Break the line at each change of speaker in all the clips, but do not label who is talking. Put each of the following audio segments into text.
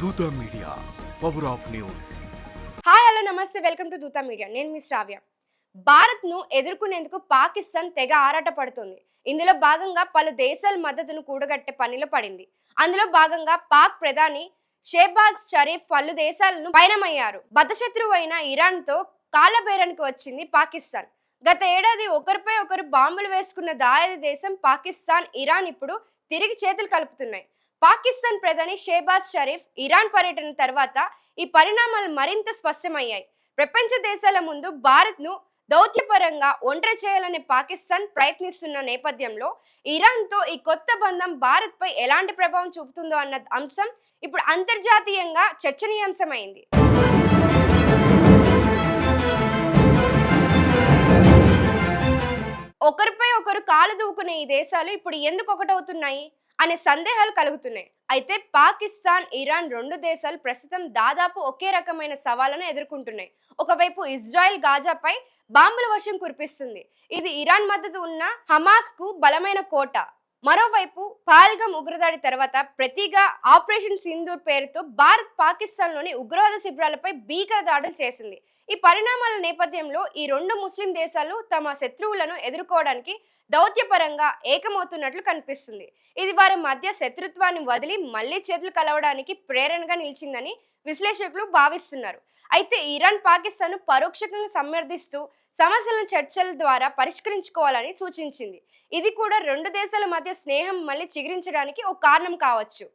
Dootha media power of news.
Hi hello నమస్తే welcome to Dootha media. నేను మీ శ్రావ్య. భారత్ను ఎదుర్కొనేందుకు పాకిస్తాన్ తెగ ఆరాట పడుతుంది. ఇందులో భాగంగా పలు దేశాల మద్దతును కూడగట్టే పనిలో పడింది. అందులో భాగంగా పాక్ ప్రధాని షేబాజ్ షరీఫ్ పలు దేశాలను పయనమయ్యారు. బద్ధశత్రువు అయిన ఇరాన్తో కాలబేరానికి వచ్చింది పాకిస్తాన్. గత ఏడాది ఒకరిపై ఒకరు బాంబులు వేసుకున్న దాయాది దేశం పాకిస్తాన్ ఇరాన్ ఇప్పుడు తిరిగి చేతులు కలుపుతున్నాయి. పాకిస్తాన్ ప్రధాని షేబాజ్ షరీఫ్ ఇరాన్ పర్యటన తర్వాత ఈ పరిణామాలు మరింత స్పష్టమయ్యాయి. ప్రపంచ దేశాల ముందు భారత్ను దౌత్యపరంగా ఒంటరి చేయాలనే పాకిస్తాన్ ప్రయత్నిస్తున్న నేపథ్యంలో ఇరాన్తో ఈ కొత్త బంధం భారత్పై ఎలాంటి ప్రభావం చూపుతుందో అన్న అంశం ఇప్పుడు అంతర్జాతీయంగా చర్చనీయాంశమైంది. ఒకరిపై ఒకరు కాలు దూకునే ఈ దేశాలు ఇప్పుడు ఎందుకు ఒకటవుతున్నాయి? అనే సందేహాలు కలుగుతున్నాయి. అయితే పాకిస్తాన్ ఇరాన్ రెండు దేశాలు ప్రస్తుతం దాదాపు ఒకే రకమైన సవాళ్ళను ఎదుర్కొంటున్నాయి. ఒకవైపు ఇజ్రాయెల్ గాజాపై బాంబుల వర్షం కురిపిస్తుంది. ఇది ఇరాన్ మద్దతు ఉన్న హమాస్కు బలమైన కోట. మరోవైపు పాల్గం ఉగ్రదాడి తర్వాత ప్రతిగా ఆపరేషన్ సింధూర్ పేరుతో భారత్ పాకిస్తాన్లోని ఉగ్రవాద శిబిరాలపై భీకర దాడులు చేసింది. ఈ పరిణామాల నేపథ్యంలో ఈ రెండు ముస్లిం దేశాలు తమ శత్రువులను ఎదుర్కోవడానికి దౌత్యపరంగా ఏకమవుతున్నట్లు కనిపిస్తుంది. ఇది వారి మధ్య శత్రుత్వాన్ని వదిలి మళ్ళీ చేతులు కలవడానికి ప్రేరణగా నిలిచిందని విశ్లేషకులు భావిస్తున్నారు. అయితే ఇరాన్ పాకిస్తాన్ పరోక్షంగా సమర్థిస్తూ సమస్యలను చర్చల ద్వారా పరిష్కరించుకోవాలని సూచించింది. ఇది కూడా రెండు దేశాల మధ్య స్నేహం మళ్ళీ చిగురించడానికి ఒక కారణం కావచ్చు.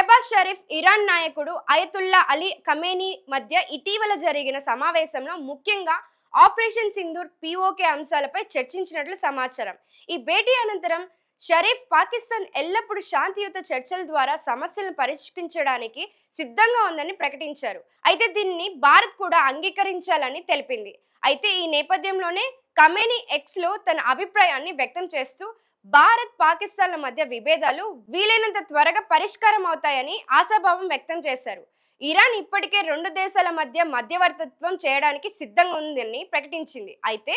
షెబాజ్ షరీఫ్ ఇరాన్ నాయకుడు అయతుల్లా అలీ ఖమేనీ మధ్య ఇటీవల జరిగిన సమావేశంలో ముఖ్యంగా ఆపరేషన్ సింధూర్ పిఓకే అంశాలపై చర్చించినట్లు సమాచారం. ఈ భేటీ అనంతరం షరీఫ్ పాకిస్తాన్ ఎల్లప్పుడూ శాంతియుత చర్చల ద్వారా సమస్యలను పరిష్కరించడానికి సిద్ధంగా ఉందని ప్రకటించారు. అయితే దీన్ని భారత్ కూడా అంగీకరించాలని తెలిపింది. అయితే ఈ నేపథ్యంలోనే కమేనీ ఎక్స్లో తన అభిప్రాయాన్ని వ్యక్తం చేస్తూ భారత్ పాకిస్తాన్ల మధ్య విభేదాలు వీలైనంత త్వరగా పరిష్కారం అవుతాయని ఆశాభావం వ్యక్తం చేశారు. ఇరాన్ ఇప్పటికే రెండు దేశాల మధ్య మధ్యవర్తిత్వం చేయడానికి సిద్ధంగా ఉందని ప్రకటించింది. అయితే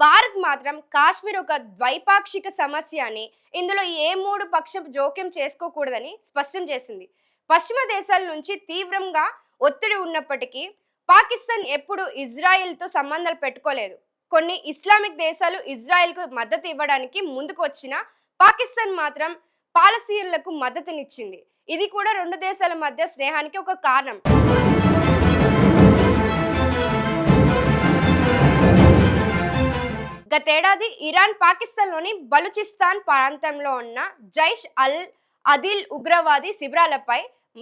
భారత్ మాత్రం కాశ్మీర్ ఒక ద్వైపాక్షిక సమస్య అని ఇందులో ఏ మూడు పక్షం జోక్యం చేసుకోకూడదని స్పష్టం చేసింది. పశ్చిమ దేశాల నుంచి తీవ్రంగా ఒత్తిడి ఉన్నప్పటికీ పాకిస్తాన్ ఎప్పుడు ఇజ్రాయెల్తో సంబంధాలు పెట్టుకోలేదు. కొన్ని ఇస్లామిక్ దేశాలు ఇజ్రాయెల్కు మద్దతు ఇవ్వడానికి ముందుకు వచ్చిన పాకిస్తాన్ మాత్రం పాలస్తీన్లకు మద్దతునిచ్చింది. ఇది కూడా రెండు దేశాల మధ్య స్నేహానికి ఒక కారణం. గతేడాది ఇరాన్ పాకిస్తాన్లోని బలూచిస్తాన్ ప్రాంతంలో ఉన్న జైష్ అల్ అదిల్ ఉగ్రవాది శిబిరాలపై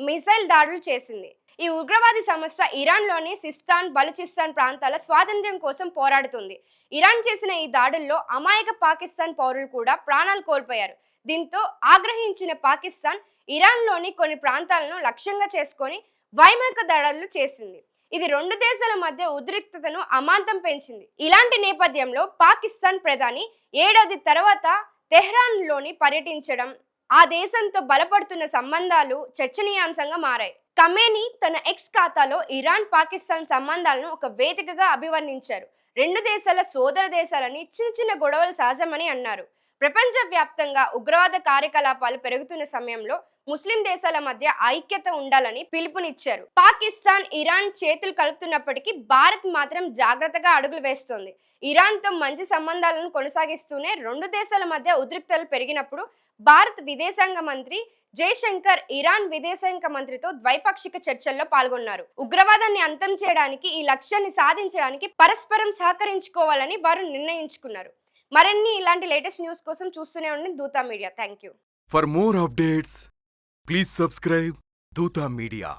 మిసైల్ దాడులు చేసింది. ఈ ఉగ్రవాది సంస్థ ఇరాన్లోని సిస్తాన్ బలుచిస్తాన్ ప్రాంతాల స్వాతంత్ర్యం కోసం పోరాడుతుంది. ఇరాన్ చేసిన ఈ దాడుల్లో అమాయక పాకిస్తాన్ పౌరులు కూడా ప్రాణాలు కోల్పోయారు. దీంతో ఆగ్రహించిన పాకిస్తాన్ ఇరాన్లోని కొన్ని ప్రాంతాలను లక్ష్యంగా చేసుకొని వైమానిక దాడులు చేసింది. ఇది రెండు దేశాల మధ్య ఉద్రిక్తతను అమాంతం పెంచింది. ఇలాంటి నేపథ్యంలో పాకిస్తాన్ ప్రధాని ఏడాది తర్వాత తెహ్రాన్లోని పర్యటించడం ఆ దేశంతో బలపడుతున్న సంబంధాలు చర్చనీయాంశంగా మారాయి. కమేని తన ఎక్స్ ఖాతాలో ఇరాన్ పాకిస్తాన్ సంబంధాలను ఒక వేదికగా అభివర్ణించారు. రెండు దేశాల సోదర దేశాలని చిన్న చిన్న గొడవలు సహజమని అన్నారు. ప్రపంచ వ్యాప్తంగా ఉగ్రవాద కార్యకలాపాలు పెరుగుతున్న సమయంలో ముస్లిం దేశాల మధ్య ఐక్యత ఉండాలని పిలుపునిచ్చారు. పాకిస్తాన్ ఇరాన్ చేతులు కలుపుతున్నప్పటికీ భారత్ మాత్రం జాగ్రత్తగా అడుగులు వేస్తోంది. ఇరాన్తో మంచి సంబంధాలను కొనసాగిస్తూనే రెండు దేశాల మధ్య ఉద్రిక్తలు పెరిగినప్పుడు భారత్ విదేశాంగ మంత్రి జయశంకర్ ఇరాన్ విదేశాంగ మంత్రితో ద్వైపాక్షిక చర్చల్లో పాల్గొన్నారు. ఉగ్రవాదాన్ని అంతం చేయడానికి ఈ లక్ష్యాన్ని సాధించడానికి పరస్పరం సహకరించుకోవాలని వారు నిర్ణయించుకున్నారు. మరిన్ని ఇలాంటి లేటెస్ట్ న్యూస్ కోసం చూస్తూనే ఉండండి Dootha media. Thank you
for more updates please subscribe Dootha media.